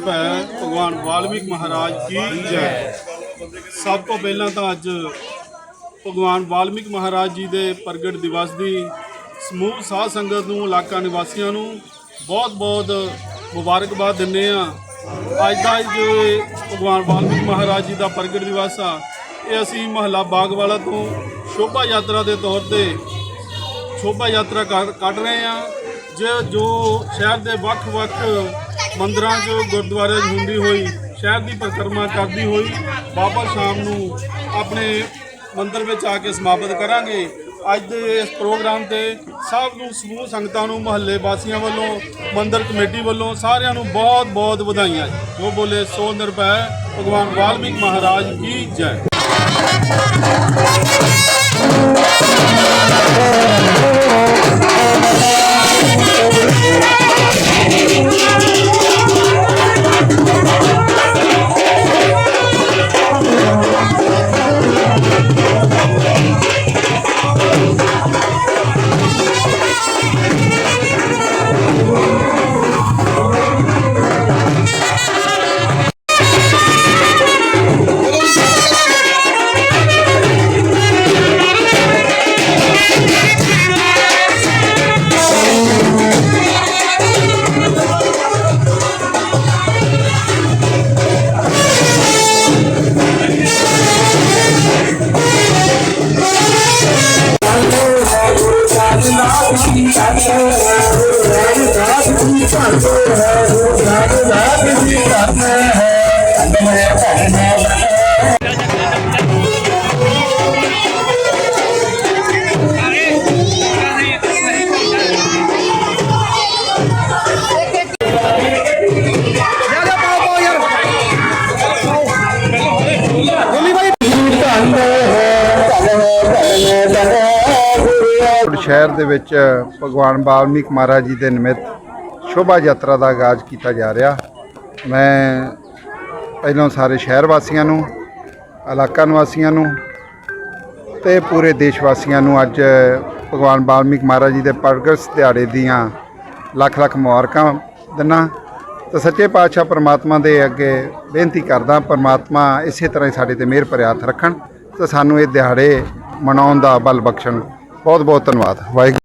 ਭੈ ਭਗਵਾਨ ਵਾਲਮੀਕ ਮਹਾਰਾਜ ਕੀ ਜੈ। ਸਭ ਤੋਂ ਪਹਿਲਾਂ ਤਾਂ ਅੱਜ ਭਗਵਾਨ ਵਾਲਮੀਕ ਮਹਾਰਾਜ ਜੀ ਦੇ ਪ੍ਰਗਟ ਦਿਵਸ ਦੀ ਸਮੂਹ ਸਾਧ ਸੰਗਤ ਨੂੰ ਇਲਾਕਾ ਨਿਵਾਸੀਆਂ ਨੂੰ ਬਹੁਤ-ਬਹੁਤ ਮੁਬਾਰਕਬਾਦ ਦਿੰਦੇ ਆ ਅੱਜ ਦਾ ਜੋ ਭਗਵਾਨ ਵਾਲਮੀਕ ਮਹਾਰਾਜ ਜੀ ਦਾ ਪ੍ਰਗਟ ਦਿਵਸ ਆ, ਇਹ ਅਸੀਂ ਮਹੱਲਾ ਬਾਗਵਾਲਾ ਤੋਂ ਸ਼ੋਭਾ ਯਾਤਰਾ ਦੇ ਤੌਰ ਤੇ ਸ਼ੋਭਾ ਯਾਤਰਾ ਕਰ- ਕੱਢ ਰਹੇ ਆ ਜੇ ਜੋ ਸ਼ਹਿਰ ਦੇ ਵੱਖ-ਵੱਖ ਮੰਦਰਾਂ 'ਚ ਗੁਰਦੁਆਰਿਆਂ 'ਚ ਹੁੰਦੀ ਹੋਈ, ਸ਼ਹਿਰ ਦੀ ਪਰਿਕਰਮਾ ਕਰਦੀ ਹੋਈ ਵਾਪਸ ਸ਼ਾਮ ਨੂੰ ਆਪਣੇ ਮੰਦਰ ਵਿੱਚ ਆ ਕੇ ਸਮਾਪਤ ਕਰਾਂਗੇ। ਅੱਜ ਦੇ ਇਸ ਪ੍ਰੋਗਰਾਮ ਤੇ ਸਭ ਨੂੰ ਸਮੂਹ ਸੰਗਤਾਂ ਨੂੰ, ਮਹੱਲੇ ਵਾਸੀਆਂ ਵੱਲੋਂ, ਮੰਦਰ ਕਮੇਟੀ ਵੱਲੋਂ ਸਾਰਿਆਂ ਨੂੰ ਬਹੁਤ-ਬਹੁਤ ਵਧਾਈਆਂ ਜੋ ਬੋਲੇ ਸੋ ਨਿਰਭੈ, ਭਗਵਾਨ ਵਾਲਮੀਕ ਮਹਾਰਾਜ ਕੀ ਜੈ। ਫਰੀਦਕੋਟ ਸ਼ਹਿਰ ਦੇ ਵਿੱਚ ਭਗਵਾਨ ਵਾਲਮੀਕ ਮਹਾਰਾਜ ਜੀ ਦੇ ਨਿਮਿਤ ਸ਼ੋਭਾ ਯਾਤਰਾ ਦਾ ਆਗਾਜ਼ ਕੀਤਾ ਜਾ ਰਿਹਾ। ਮੈਂ ਪਹਿਲਾਂ ਸਾਰੇ ਸ਼ਹਿਰ ਵਾਸੀਆਂ ਨੂੰ, ਇਲਾਕਾ ਨਿਵਾਸੀਆਂ ਨੂੰ ਤੇ ਪੂਰੇ ਦੇਸ਼ ਵਾਸੀਆਂ ਨੂੰ ਅੱਜ ਭਗਵਾਨ ਵਾਲਮੀਕ ਮਹਾਰਾਜ ਜੀ ਦੇ ਪ੍ਰਗਟ ਦਿਹਾੜੇ ਦੀਆਂ ਲੱਖ ਲੱਖ ਮੁਬਾਰਕਾਂ ਦਿੰਦਾ ਤੇ ਸੱਚੇ ਪਾਤਸ਼ਾਹ ਪਰਮਾਤਮਾ ਦੇ ਅੱਗੇ ਬੇਨਤੀ ਕਰਦਾ ਪਰਮਾਤਮਾ ਇਸੇ ਤਰ੍ਹਾਂ ਹੀ ਸਾਡੇ ਤੇ ਮਿਹਰ ਭਰਿਆ ਹੱਥ ਰੱਖਣ ਤੇ ਸਾਨੂੰ ਇਹ ਦਿਹਾੜੇ ਮਨਾਉਣ ਦਾ ਬਲ ਬਖਸ਼ਣ। ਬਹੁਤ ਬਹੁਤ ਧੰਨਵਾਦ। ਵਾਹਿਗੁਰੂ